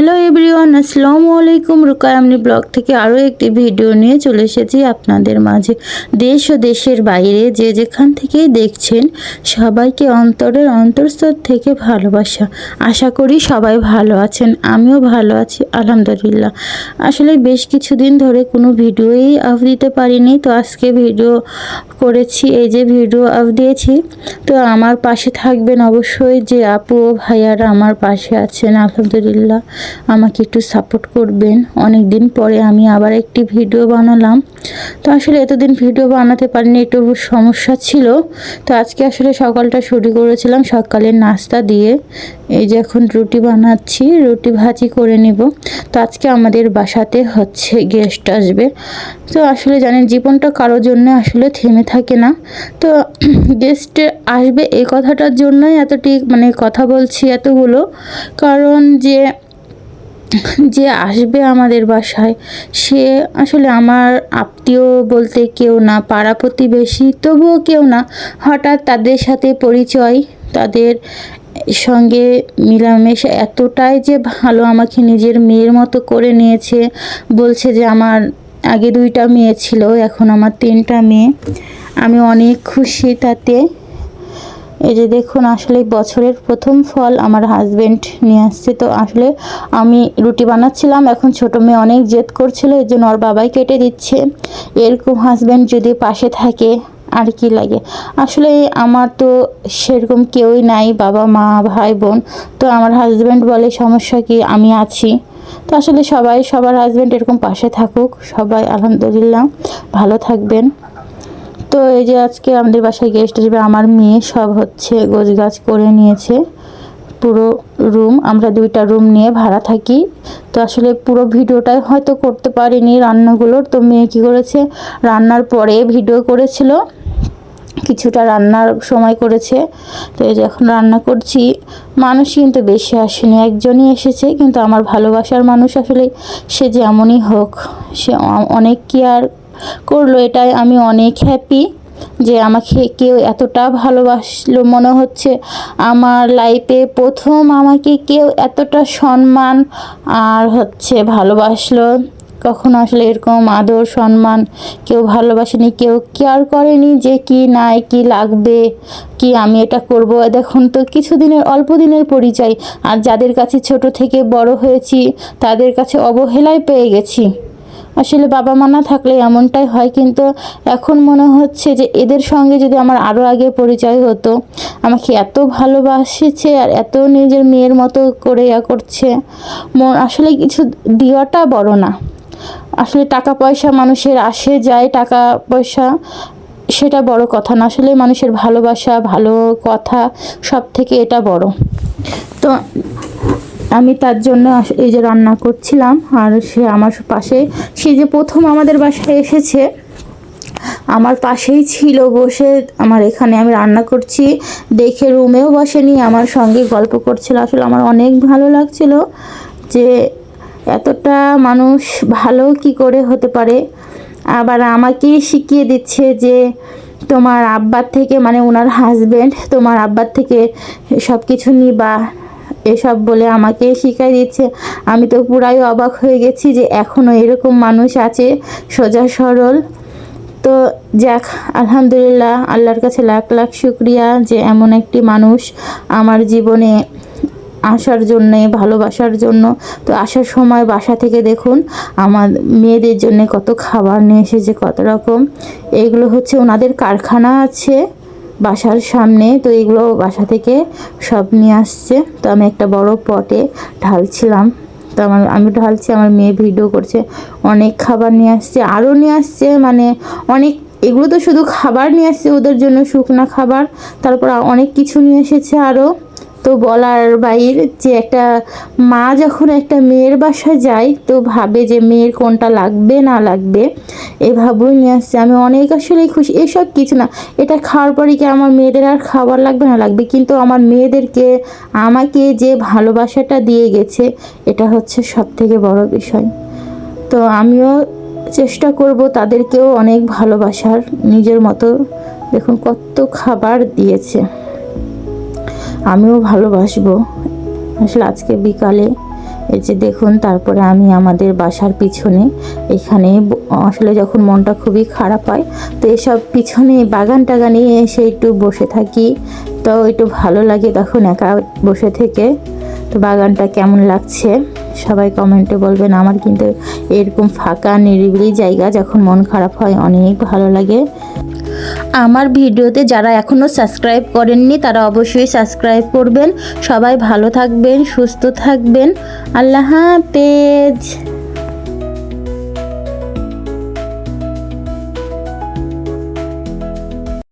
Hello everyone, আসসালামু আলাইকুম। রুকায়ামনি blog থেকে আরও একটি ভিডিও নিয়ে চলে এসেছি আপনাদের মাঝে। দেশ ও দেশের বাইরে যে যেখান থেকেই দেখছেন, সবাইকে অন্তরের অন্তরস্তর থেকে ভালোবাসা। আশা করি সবাই ভালো আছেন, আমিও ভালো আছি, আলহামদুলিল্লাহ। আসলে বেশ কিছুদিন ধরে কোনো ভিডিওই আপ দিতে পারিনি, তো আজকে ভিডিও করেছি, এই যে ভিডিও আপ দিয়েছি। তো আমার পাশে থাকবেন অবশ্যই যে আপু ও ভাইয়ারা আমার পাশে আছেন, আলহামদুলিল্লাহ। আমাকে একটু সাপোর্ট করবেন। অনেক দিন পরে আমি আবার একটি ভিডিও বানালাম। তো আসলে এতদিন ভিডিও বানাতে পারিনি, একটু সমস্যা ছিল। তো আজকে আসলে সকালটা শুরু করেছিলাম সকালের নাস্তা দিয়ে। এই যে এখন রুটি বানাচ্ছি, রুটি ভাজি করে নিব। তো আজকে আমাদের বাসাতে হচ্ছে গেস্ট আসবে। তো আসলে জানেন, জীবনটা কারোর জন্য আসলে থেমে থাকে না। তো গেস্ট আসবে এই কথাটার জন্যই এতটি মানে কথা বলছি এতগুলো। কারণ যে যে আসবে আমাদের বাসায়, সে আসলে আমার আত্মীয় বলতে কেউ না, পাড়া প্রতিবেশী তবুও কেউ না। হঠাৎ তাদের সাথে পরিচয়, তাদের সঙ্গে মিলামেশা এতটাই যে ভালো আমাকে নিজের মেয়ের মতো করে নিয়েছে, বলছে যে আমার আগে দুইটা মেয়ে ছিল, এখন আমার তিনটা মেয়ে। আমি অনেক খুশি তাতে। এই যে দেখুন, আসলে বছরের প্রথম ফল আমার হাজবেন্ড নিয়ে আসছে। তো আসলে আমি রুটি বানাচ্ছিলাম, এখন ছোট মেয়ে অনেক জেদ করছিল, এর জন্য ওর বাবাই কেটে দিচ্ছে। এরকম হাজবেন্ড যদি পাশে থাকে, আর কি লাগে? আসলে আমার তো সেরকম কেউই নাই, বাবা, মা, ভাই, বোন। তো আমার হাজব্যান্ড বলে, সমস্যা কি? আমি আছি। তো আসলে সবাই, সবার হাজব্যান্ড এরকম পাশে থাকুক। সবাই আলহামদুলিল্লাহ, ভালো থাকবেন। তো এই যে আজকে আমাদের বাসায় গেস্ট আসবে, আমার মেয়ে সব হচ্ছে গাছ করে নিয়েছে পুরো রুম আমরা দুইটা রুম নিয়ে ভাড়া থাকি। তো আসলে পুরো ভিডিওটাই হয়তো করতে পারিনি রান্নাগুলোর। তো মেয়ে কী করেছে? রান্নার পরে ভিডিও করেছিল। কিছুটা রান্নার সময় করেছে। তো এই যে এখন রান্না করছি। মানুষ কিন্তু বেশি আসেনি, একজনই এসেছে। কিন্তু আমার ভালোবাসার মানুষ আসলে সে যেমনই হোক, সে অনেক কেয়ার করল, এটাই আমি অনেক হ্যাপি যে আমাকে কেউ এতটা ভালোবাসলো। মনে হচ্ছে আমার লাইফে প্রথম আমাকে কেউ এতটা সম্মান আর হচ্ছে ভালোবাসলো। কখনো আসলে এরকম আদর, সম্মান কেউ ভালোবাসেনি, কেউ কেয়ার করেনি যে কি নাই, কি লাগবে, কি আমি এটা করব। দেখুন তো, কিছুদিনের, অল্প দিনের পরিচয়। আর যাদের কাছে ছোট থেকে বড় হয়েছি, তাদের কাছে অবহেলায় পেয়ে গেছি। আসলে বাবা মা না থাকলে এমনটাই হয়, কিন্তু এখন মনে হচ্ছে যে এদের সঙ্গে যদি আমার আরও আগে পরিচয় হতো, আমাকে এত ভালোবাসেছে আর এত নিজের মেয়ের মতো করে ইয়া করছে, মন আসলে কিছু দেওয়াটা বড় না। আসলে টাকা পয়সা মানুষের আসে, যায় টাকা পয়সা, সেটা বড় কথা না, আসলে মানুষের ভালোবাসা, ভালো কথা সব থেকে এটা বড়। তো আমি তার জন্য এই যে রান্না করছিলাম, আর সে আমার পাশে, সে যে প্রথম আমাদের বাসায় এসেছে, আমার পাশেই ছিল বসে আমার এখানে আমি রান্না করছি, দেখে রুমেও বসেনি, আমার সঙ্গে গল্প করছিল। আসলে আমার অনেক ভালো লাগছিল যে এতটা মানুষ ভালো কি করে হতে পারে। আবার আমাকেই শিখিয়ে দিচ্ছে যে তোমার আব্বার থেকে মানে ওনার হাজব্যান্ড তোমার আব্বার থেকে সব কিছু নিবা। এসব বলে আমাকে শিখাই দিচ্ছে। আমি তো পুরাই অবাক হয়ে গেছি যে এখনও এরকম মানুষ আছে, সোজা সরল। তো যাক, আলহামদুলিল্লাহ, আল্লাহর কাছে লাখ লাখ শুক্রিয়া যে এমন একটি মানুষ আমার জীবনে আসার জন্যে, ভালোবাসার জন্য। তো আসার সময় বাসা থেকে দেখুন, আমার মেয়েদের জন্য কত খাবার নিয়ে এসেছে, কত রকম। এইগুলো হচ্ছে ওনাদের কারখানা আছে। বাসার সামনে, তো এগুলো বাসা থেকে সব নিয়ে আসছে। তো আমি একটা বড় পটে ঢালছিলাম। তো আমার, আমি ঢালছি, আমার মেয়ে ভিডিও করছে। অনেক খাবার নিয়ে আসছে, আরও নিয়ে আসছে মানে অনেক, এগুলো তো শুধু খাবার নিয়ে আসছে, ওদের জন্য শুকনা খাবার। তারপর অনেক কিছু নিয়ে এসেছে আরও। তো বলার বাইর যে একটা মা যখন একটা মেয়ের বাসায় যায়, তো ভাবে যে মেয়ের কোনটা লাগবে, না লাগবে এভাবেই নিয়ে আসছে। আমি অনেক আসলে খুশি। এসব কিছু না। এটা খাওয়ার পরে কি আমার মেয়েদের আর খাবার লাগবে, না লাগবে? কিন্তু আমার মেয়েদেরকে, আমাকে যে ভালোবাসাটা দিয়ে গেছে, এটা হচ্ছে সব থেকে বড় বিষয়। তো আমিও চেষ্টা করব তাদেরকেও অনেক ভালোবাসার। নিজের মতো দেখুন কত খাবার দিয়েছে। আমিও ভালোবাসবো। আসলে আজকে বিকালে এই যে দেখুন, তারপরে আমি আমাদের বাসার পিছনে এখানে আসলে যখন মনটা খুবই খারাপ হয়, তো এসব পিছনে বাগান টাগানে এসে একটু বসে থাকি। তো একটু ভালো লাগে তখন একা বসে থেকে। তো বাগানটা কেমন লাগছে? সবাই কমেন্টে বলবেন। আমার কিন্তু এরকম ফাঁকা নিরিবিলি জায়গা যখন মন খারাপ হয়, অনেক ভালো লাগে। আমার ভিডিওতে যারা এখনও সাবস্ক্রাইব করেননি, তারা অবশ্যই সাবস্ক্রাইব করবেন। সবাই ভালো থাকবেন, সুস্থ থাকবেন। আল্লাহ হাফেজ।